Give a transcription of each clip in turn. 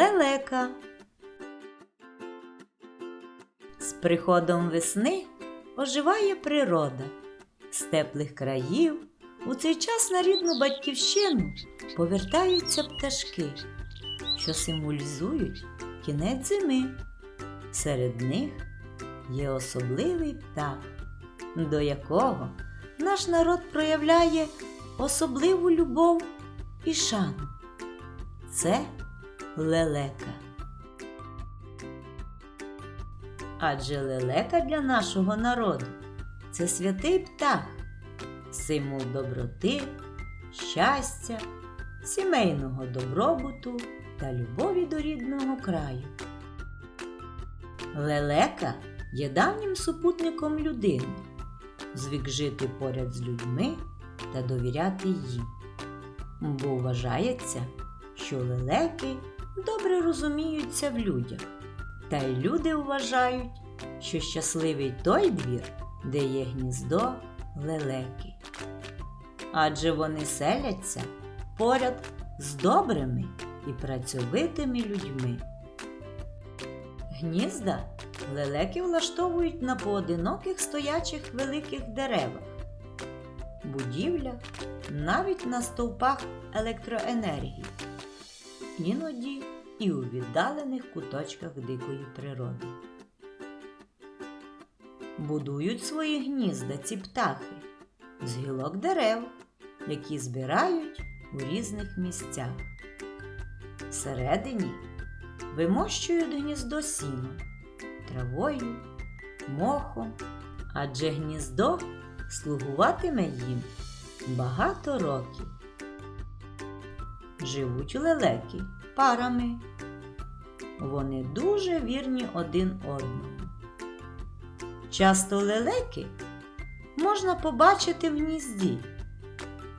лелека. З приходом весни оживає природа. З теплих країв у цей час на рідну батьківщину повертаються пташки, що символізують кінець зими. Серед них є особливий птах, до якого наш народ проявляє особливу любов і шану. Це лелека. Адже лелека для нашого народу це святий птах, символ доброти, щастя, сімейного добробуту та любові до рідного краю. Лелека є давнім супутником людини, звик жити поряд з людьми та довіряти їм, бо вважається, що лелеки добре розуміються в людях, та й люди вважають, що щасливий той двір, де є гніздо лелеки. Адже вони селяться поряд з добрими і працьовитими людьми. Гнізда лелеки влаштовують на поодиноких стоячих великих деревах, будівлях, навіть на стовпах електроенергії, іноді і у віддалених куточках дикої природи. Будують свої гнізда ці птахи з гілок дерев, які збирають у різних місцях. Всередині вимощують гніздо сіном, травою, мохом, адже гніздо слугуватиме їм багато років. Живуть лелеки парами. Вони дуже вірні один одному. Часто лелеки можна побачити в гнізді,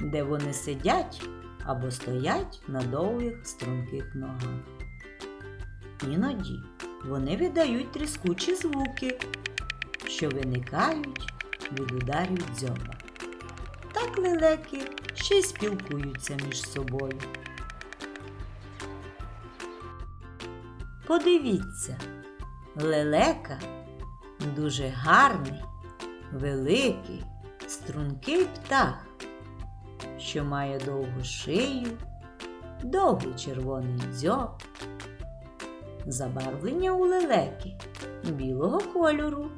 де вони сидять або стоять на довгих струнких ногах. Іноді вони видають тріскучі звуки, що виникають від ударів дзьоба. Так лелеки ще й спілкуються між собою. Подивіться, лелека дуже гарний, великий, стрункий птах, що має довгу шию, довгий червоний дзьоб, забарвлення у лелеки білого кольору.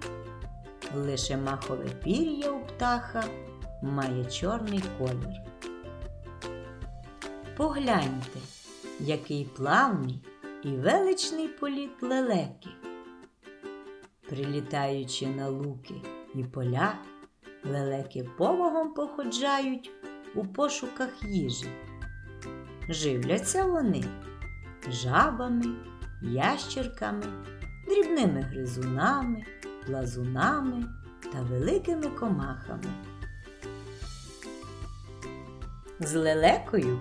Лише махове пір'я у птаха має чорний колір. Погляньте, який плавний і величний політ лелеки. Прилітаючи на луки і поля, лелеки повагом походжають у пошуках їжі. Живляться вони жабами, ящерками, дрібними гризунами, плазунами та великими комахами. З лелекою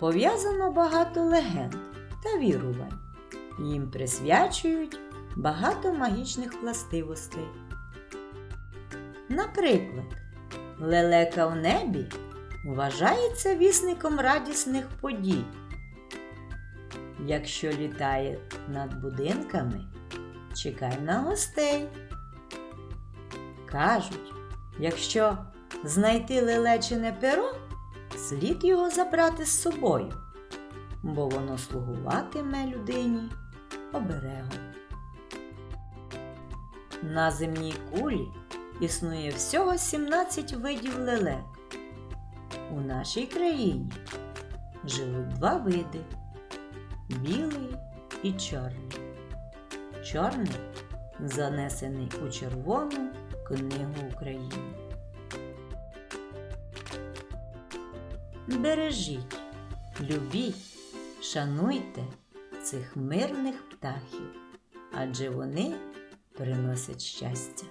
пов'язано багато легенд та вірувань. Їм присвячують багато магічних властивостей. Наприклад, лелека в небі вважається вісником радісних подій. Якщо літає над будинками, чекай на гостей. Кажуть, якщо знайти лелечине перо, слід його забрати з собою, бо воно слугуватиме людині оберегом. На земній кулі існує всього 17 видів лелек. У нашій країні живуть два види білий і чорний. Чорний занесений у Червону книгу України. Бережіть, любіть, шануйте цих мирних птахів, адже вони приносять щастя.